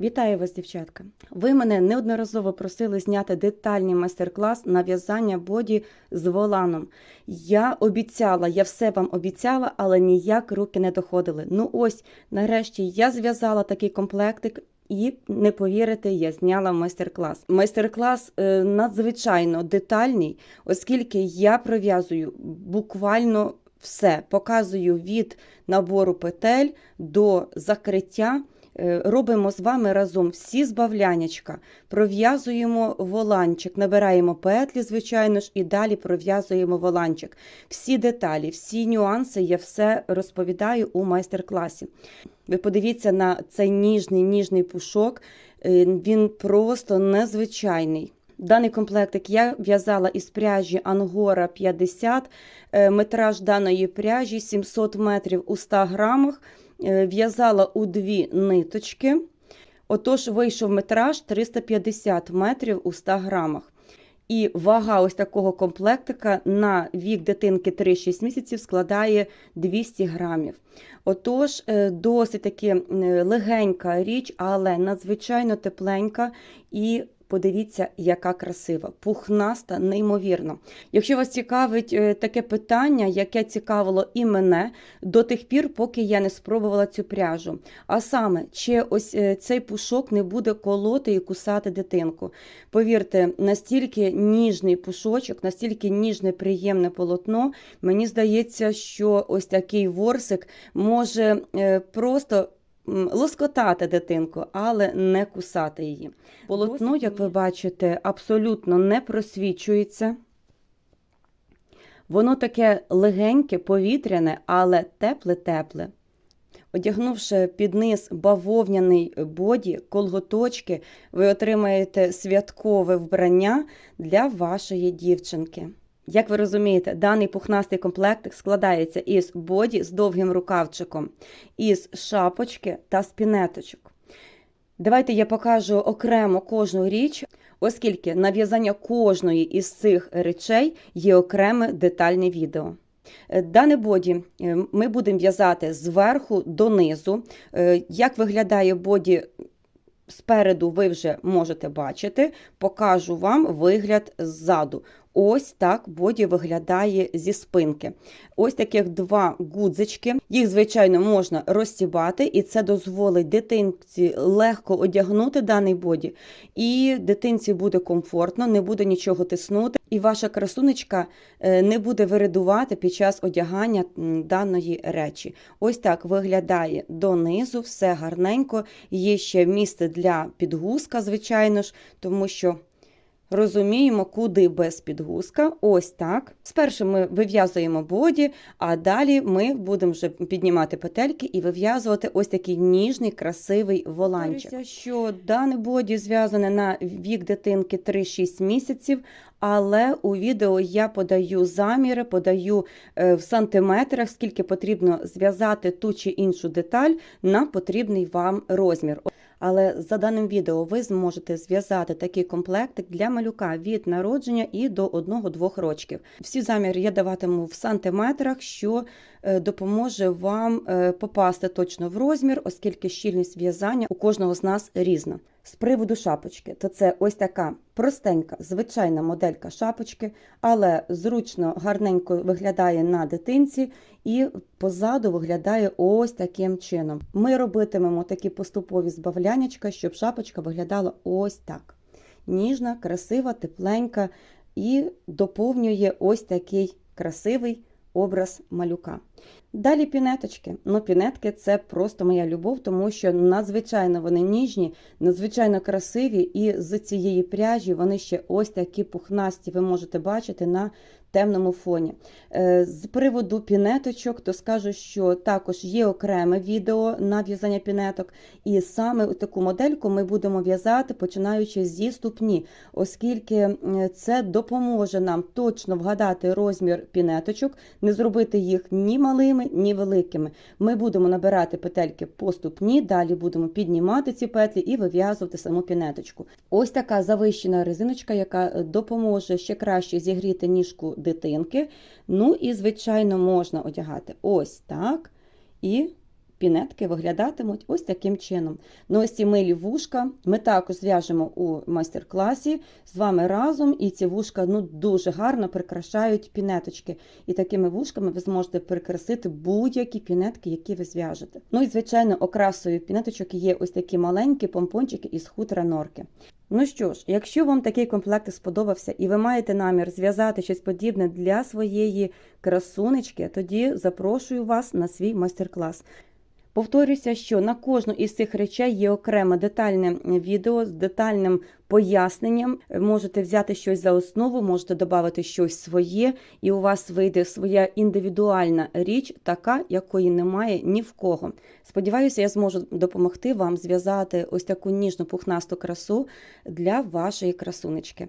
Вітаю вас, дівчатка! Ви мене неодноразово просили зняти детальний майстер-клас на в'язання боді з воланом. Я обіцяла, я все вам обіцяла, але ніяк руки не доходили. Ну ось, нарешті, я зв'язала такий комплектик. І не повірите, я зняла майстер-клас. Майстер-клас е, надзвичайно детальний, оскільки я пров'язую буквально все, показую від набору петель до закриття. Е, Робимо з вами разом всі збавлянячка, пров'язуємо воланчик, набираємо петлі, звичайно ж, і далі пров'язуємо воланчик. Всі деталі, всі нюанси я все розповідаю у майстер-класі. Ви подивіться на цей ніжний ніжний пушок, е, він просто незвичайний. Даний комплектик я в'язала із пряжі Ангора 50, е, метраж даної пряжі 700 метрів у 100 грамах. Е, В'язала у дві ниточки. Отож, вийшов метраж 350 метрів у 100 грамах. І вага ось такого комплектика на вік дитинки 3-6 місяців складає 200 грамів. Отож, е, досить таки легенька річ, але надзвичайно тепленька і подивіться, яка красива, пухнаста, неймовірно. Якщо вас цікавить е, таке питання, яке цікавило і мене до тих пір, поки я не спробувала цю пряжу. А саме, чи ось е, цей пушок не буде колоти і кусати дитинку. Повірте, настільки ніжний пушочок, настільки ніжне, приємне полотно. Мені здається, що ось такий ворсик може е, просто. Лоскотати дитинку, але не кусати її. Полотно, як ви бачите, абсолютно не просвічується. Воно таке легеньке, повітряне, але тепле-тепле. Одягнувши під низ бавовняний боді, колготочки, ви отримаєте святкове вбрання для вашої дівчинки. Як ви розумієте, даний пухнастий комплект складається із боді з довгим рукавчиком, із шапочки та спінеточок. Давайте я покажу окремо кожну річ, оскільки на в'язання кожної із цих речей є окреме детальне відео. Е, Дане боді е, ми будемо в'язати зверху донизу. Е, Як виглядає боді спереду, ви вже можете бачити. Покажу вам вигляд ззаду. Ось так боді виглядає зі спинки. Ось таких два гудзички. Їх, звичайно, можна розстібати, і це дозволить дитинці легко одягнути даний боді, і дитинці буде комфортно, не буде нічого тиснути, і ваша красунечка е, не буде виридувати під час одягання даної речі. Ось так виглядає донизу, все гарненько. Є ще місце для підгузка, звичайно ж, тому що. Розуміємо, куди без підгузка. Ось так. Спершу ми вив'язуємо боді, а далі ми будемо вже піднімати петельки і вив'язувати ось такий ніжний, красивий воланчик. Повторюся, що дане боді зв'язане на вік дитинки 3-6 місяців, але у відео я подаю заміри, подаю е, в сантиметрах, скільки потрібно зв'язати ту чи іншу деталь на потрібний вам розмір. Але за даним відео ви зможете зв'язати такий комплектик для малюка від народження і до 1-2 рочків. Всі заміри я даватиму в сантиметрах, що е, допоможе вам е, попасти точно в розмір, оскільки щільність в'язання у кожного з нас різна. З приводу шапочки, то це ось така простенька, звичайна моделька шапочки, але зручно, гарненько виглядає на дитинці і позаду виглядає ось таким чином. Ми робитимемо такі поступові збавлянячка, щоб шапочка виглядала ось так. Ніжна, красива, тепленька і доповнює ось такий красивий образ малюка. Далі пінеточки. Ну, пінетки це просто моя любов, тому що надзвичайно вони ніжні, надзвичайно красиві, і з цієї пряжі вони ще ось такі пухнасті, ви можете бачити на темному фоні. Е, З приводу пінеточок, то скажу, що також є окреме відео на в'язання пінеток, і саме таку модельку ми будемо в'язати, починаючи зі ступні, оскільки це допоможе нам точно вгадати розмір пінеточок, не зробити їх ні малими, ні великими. Ми будемо набирати петельки по ступні, далі будемо піднімати ці петлі і вив'язувати саму пінеточку. Ось така завищена резиночка, яка е, допоможе ще краще зігріти ніжку дитинки. Ну і, звичайно, можна одягати ось так і пінетки виглядатимуть ось таким чином. Ну ось ці милі вушка ми також зв'яжемо у майстер-класі з вами разом, і ці вушка ну, дуже гарно прикрашають пінеточки. І такими вушками ви зможете прикрасити будь-які пінетки, які ви зв'яжете. Ну і звичайно, окрасою пінеточок є ось такі маленькі помпончики із хутра норки. Ну що ж, якщо вам такий комплект сподобався і ви маєте намір зв'язати щось подібне для своєї красунечки, тоді запрошую вас на свій майстер-клас. Повторюся, що на кожну із цих речей є окреме детальне відео з детальним поясненням. Можете взяти щось за основу, можете додати щось своє, і у вас вийде своя індивідуальна річ, така, якої немає ні в кого. Сподіваюся, я зможу допомогти вам зв'язати ось таку ніжну пухнасту красу для вашої красунечки.